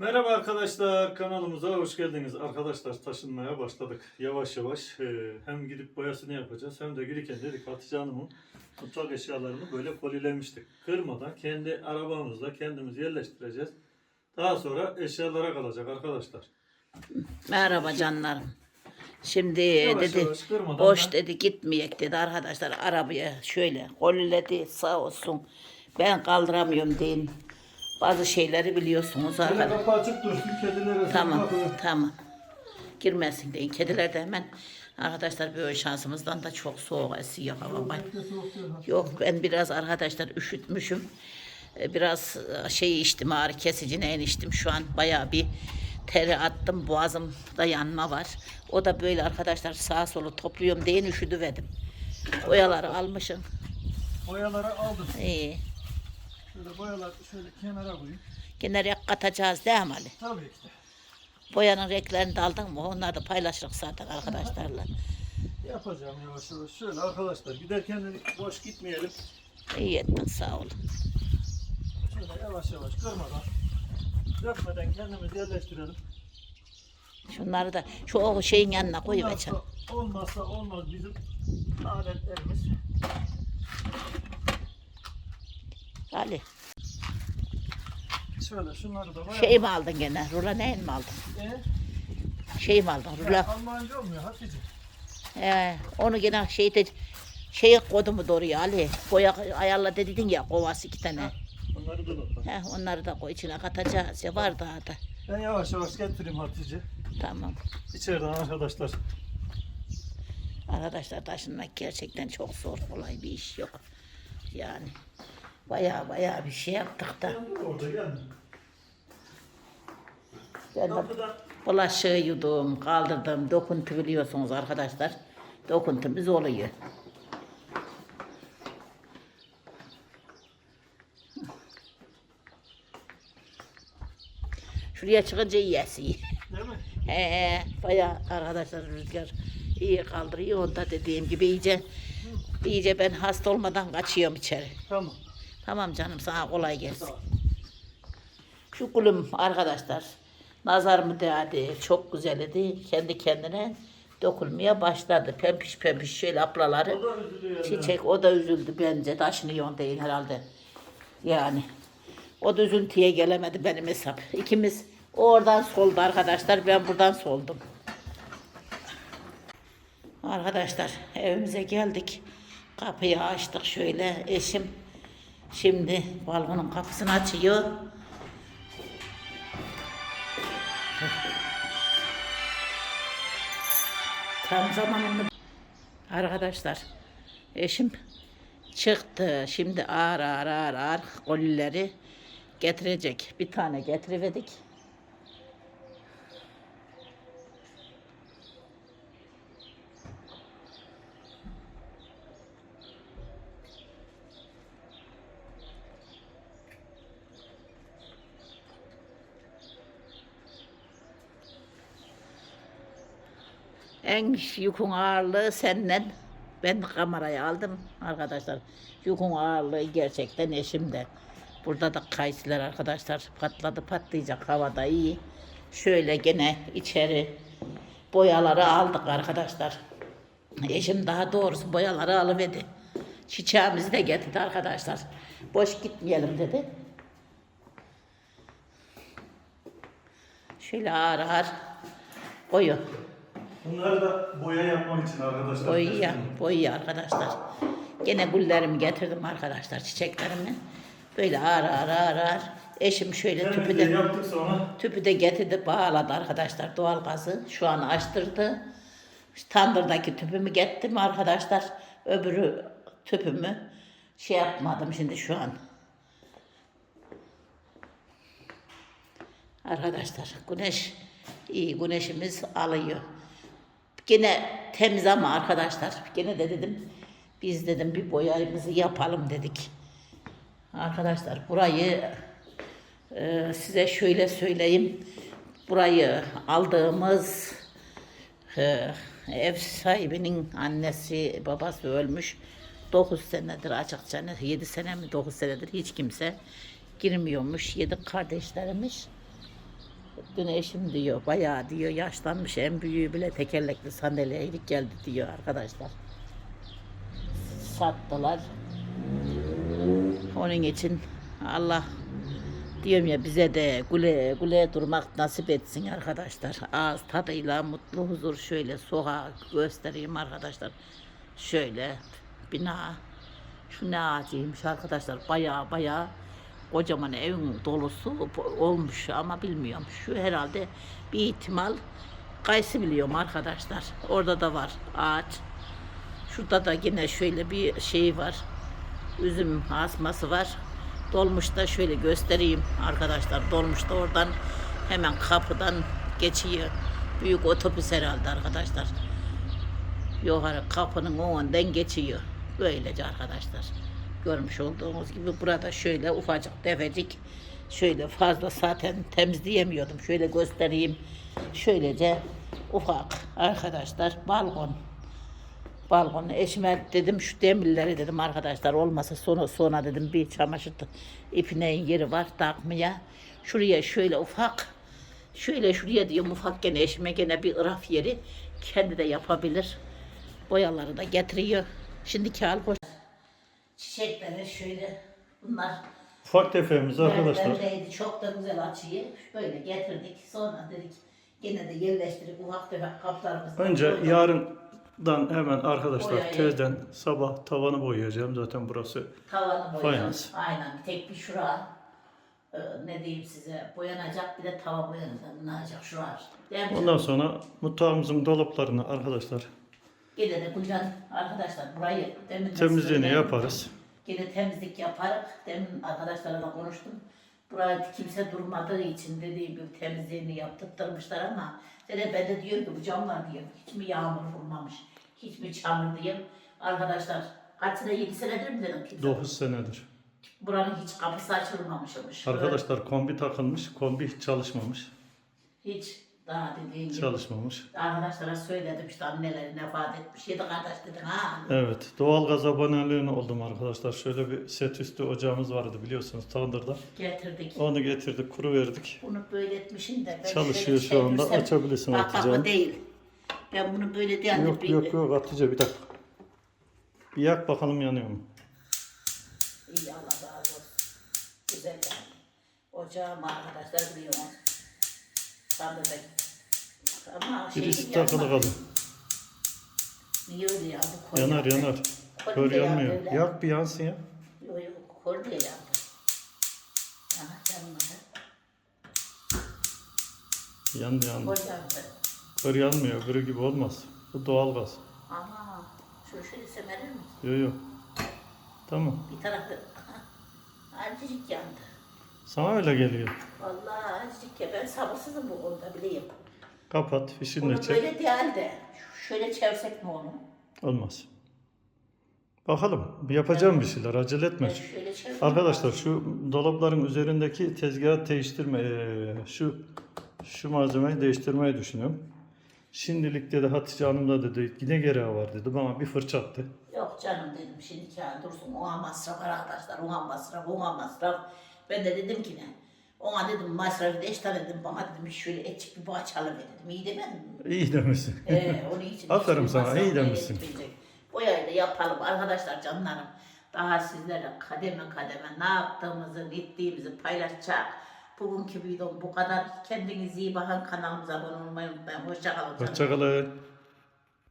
Merhaba arkadaşlar kanalımıza hoş geldiniz. Arkadaşlar taşınmaya başladık yavaş yavaş. Ee, hem gidip boyasını yapacağız hem de gelirken dedik Hatice Hanım'ın mutfak eşyalarını böyle kolilemiştik. Kırmadan kendi arabamızla kendimiz yerleştireceğiz. Daha sonra eşyalara kalacak arkadaşlar. Merhaba canlarım. Şimdi Yavaş dedi yavaş kırmadan boş da- dedi gitmeyek dedi arkadaşlar arabaya şöyle koliledi sağ olsun. Ben kaldıramıyorum deyin. Bazı şeyleri biliyorsunuz Böyle arkadaşlar. kapı açık dursun kedilere Tamam bakın. tamam. Girmesin deyin. Kediler de hemen arkadaşlar böyle şansımızdan da çok soğuk esiyor hava. Bak. Yok ben biraz arkadaşlar üşütmüşüm. Ee, Biraz e, şey içtim ağrı kesici neyin içtim. Şu an bayağı bir teri attım. Boğazımda yanma var. O da böyle arkadaşlar sağa solu topluyorum deyin üşüdüverdim. Boyaları almışım. Boyaları aldım. İyi. Şöyle boyalar şöyle kenara. Gene renk katacağız değil mi Ali? Tabii ki de. Boyanın renklerini de aldın mı? Onları da paylaşırız zaten arkadaşlarla. Yapacağım yavaş yavaş. Şöyle arkadaşlar giderken de boş gitmeyelim. İyi ettin sağ ol. Şöyle yavaş yavaş kırmadan, dökmeden kendimiz yerleştirelim. Şunları da şu o şeyin yanına koyuvereceğim. Olmazsa olmaz bizim aletlerimiz. Ali Şöyle şunları da şey mi aldın gene? Rula neyin mi aldın? E, Şey mi aldın? Rula. Almanca olmuyor Hatice. He, onu gene şeyde şeye kodu mu doğru ya Ali? Boya ayarla dedin ya kovası iki tane. Bunları da unutma. He, onları da koy içine katacağız ya var daha da. Ben yavaş yavaş getireyim Hatice. Tamam. İçeriden arkadaşlar. Arkadaşlar taşınmak gerçekten çok zor kolay bir iş yok. Yani baya baya bir şey yaptık da. Orada. Ben de bulaşığı yudum, kaldırdım, dokuntu biliyorsunuz arkadaşlar. Dokuntumuz oluyor. Şuraya çıkınca iyisi. değil mi? He, bayağı arkadaşlar rüzgar iyi kaldırıyor. Onda dediğim gibi iyice iyice ben hasta olmadan kaçıyorum içeri. Tamam. Tamam canım sana kolay gelsin. Şu kulüm arkadaşlar nazar müteadi çok güzel idi. Kendi kendine dokunmaya başladı. Pempiş pempiş şöyle aplaları. O. Çiçek o da üzüldü bence. Taşınıyor değil herhalde. Yani. O da üzüntüye gelemedi benim hesap. İkimiz o oradan soldu arkadaşlar. Ben buradan soldum. Arkadaşlar evimize geldik. Kapıyı açtık şöyle. Eşim şimdi balkonun kapısını açıyor. Tam zamanında Arkadaşlar eşim çıktı. Şimdi ağır ağır ağır ağır kolileri getirecek. Bir tane getiriverdik. En yükün ağırlığı senden. Ben kamerayı aldım arkadaşlar. Yükün ağırlığı gerçekten eşimde. Burada da kayısılar arkadaşlar patladı patlayacak havada iyi. Şöyle gene içeri boyaları aldık arkadaşlar. Eşim daha doğrusu boyaları alıverdi. Çiçeğimizi de getirdi arkadaşlar. Boş gitmeyelim dedi. Şöyle ağır ağır koyu. Bunları da boya yapmak için arkadaşlar. Boyuya, boyuya arkadaşlar. Gene güllerimi getirdim arkadaşlar, çiçeklerimi. Böyle ağır ağır ağır ağır. Eşim şöyle tüpü Kendimiz de de, yaptık sonra. tüpü de getirdi, bağladı arkadaşlar doğal gazı. Şu an açtırdı. Tandırdaki tüpümü getirdim arkadaşlar. Öbürü tüpümü şey yapmadım şimdi şu an. Arkadaşlar güneş iyi güneşimiz alıyor. Gene temiz ama arkadaşlar. Gene de dedim biz dedim bir boyamızı yapalım dedik. Arkadaşlar burayı e, size şöyle söyleyeyim. Burayı aldığımız e, ev sahibinin annesi babası ölmüş. 9 senedir açıkça 7 sene mi 9 senedir hiç kimse girmiyormuş. 7 kardeşlermiş. Dün eşim diyor bayağı diyor yaşlanmış en büyüğü bile tekerlekli sandalyeye gidip geldi diyor arkadaşlar. Sattılar. Onun için Allah diyorum ya bize de güle güle durmak nasip etsin arkadaşlar. Ağız tadıyla mutlu huzur şöyle sokağa göstereyim arkadaşlar. Şöyle bina. Şu ne ağacıymış arkadaşlar baya baya kocaman evin dolusu olmuş ama bilmiyorum. Şu herhalde bir ihtimal kayısı biliyorum arkadaşlar. Orada da var ağaç. Şurada da yine şöyle bir şey var. Üzüm asması var. Dolmuşta şöyle göstereyim arkadaşlar. Dolmuşta oradan hemen kapıdan geçiyor. Büyük otobüs herhalde arkadaşlar. Yukarı kapının önünden geçiyor. Böylece arkadaşlar. Görmüş olduğunuz gibi burada şöyle ufacık tefecik şöyle fazla zaten temizleyemiyordum. Şöyle göstereyim. Şöylece ufak arkadaşlar balkon balkonu eşime dedim şu demirleri dedim arkadaşlar olmasa sonra sonra dedim bir çamaşır ipine yeri var takmaya. Şuraya şöyle ufak şöyle şuraya diyorum ufak gene eşime gene bir ıraf yeri kendi de yapabilir. Boyaları da getiriyor. Şimdi al koş. Çiçekleri şöyle bunlar Ufak tefemiz arkadaşlar. Bendeydi, çok da güzel açıyı böyle getirdik. Sonra dedik gene de yerleştirip ufak tefek kaplarımızı Önce koyduk. yarından hemen arkadaşlar Boyayı. tezden sabah tavanı boyayacağım. Zaten burası Tavanı Fayans. boyayacağız. Aynen. Bir tek bir şura. e, ne diyeyim size boyanacak bir de tava boyanacak şuralar. Değil mi? Ondan sonra mutfağımızın dolaplarını arkadaşlar Gene de Gülcan arkadaşlar burayı demin de temizliğini söyledim. yaparız. Gene temizlik yaparız. Demin arkadaşlarla da konuştum. Buraya kimse durmadığı için dediğim gibi temizliğini yaptırtmışlar ama dedi ben de diyorum ki bu camlar diyorum hiç mi yağmur vurmamış, hiç mi çamur diyeyim. Arkadaşlar kaç sene, 7 senedir mi dedim kimse. 9 senedir. Buranın hiç kapısı açılmamışmış. Arkadaşlar kombi takılmış. Kombi hiç çalışmamış. Hiç daha dediğin gibi. Çalışmamış. Arkadaşlara söyledim işte anneleri vefat etmiş. Yedi kardeş dedim ha. Evet. Doğal gaz aboneliğine oldum arkadaşlar. Şöyle bir set üstü ocağımız vardı biliyorsunuz Tandır'da. Getirdik. Onu getirdik, kuru verdik. Bunu böyle etmişim de. Ben Çalışıyor şöyle şu anda. çevirsem- Açabilirsin Bak bak bu değil. Ben bunu böyle değil. Yok yok yok Hatice bir dakika. Bir yak bakalım yanıyor mu? İyi Allah razı olsun. Güzel yani. Ocağım arkadaşlar biliyorsunuz. Tandırda. Ama şey Birisi takılı. Niye öyle ya? Bu koy Yanar yanar. Koy Kör yandı yanmıyor. öyle. Yak bir yansın ya. Yok yok kor diye yandı. Aha yanmadı. Yandı yandı. Kor yandı. Kör yanmıyor. Kırı gibi olmaz. Bu doğal gaz. Ama şu şöyle semerir mi? Yok yok. Tamam. Bir tarafı acıcık yandı. Sana öyle geliyor. Vallahi azıcık ya ben sabırsızım bu konuda bileyim. Kapat. Fişini Bunu de çek. böyle değil de şöyle çevirsek ne olur? Olmaz. Bakalım. Yapacağım bir şeyler. Acele etme. Şöyle Arkadaşlar şu dolapların üzerindeki tezgahı değiştirme, eee, şu şu malzemeyi değiştirmeyi düşünüyorum. Şimdilik dedi Hatice Hanım da dedi yine gereği var dedi bana bir fırça attı. Yok canım dedim şimdi kâr dursun ona masraf arkadaşlar ona masraf ona masraf. Ben de dedim ki ne? Ona dedim masrafı beş tane dedim bana dedim şöyle etçik bir bağ çalıver dedim. İyi demedim mi? İyi demişsin. Ee, onun için Aferin hiçbir sana, iyi demişsin. gerekmeyecek. Boyayı da yapalım arkadaşlar canlarım. Daha sizlerle kademe kademe ne yaptığımızı, ettiğimizi paylaşacak. Bugünkü videom bu kadar. Kendinize iyi bakın. Kanalımıza abone olmayı unutmayın. Hoşçakalın. Hoşçakalın.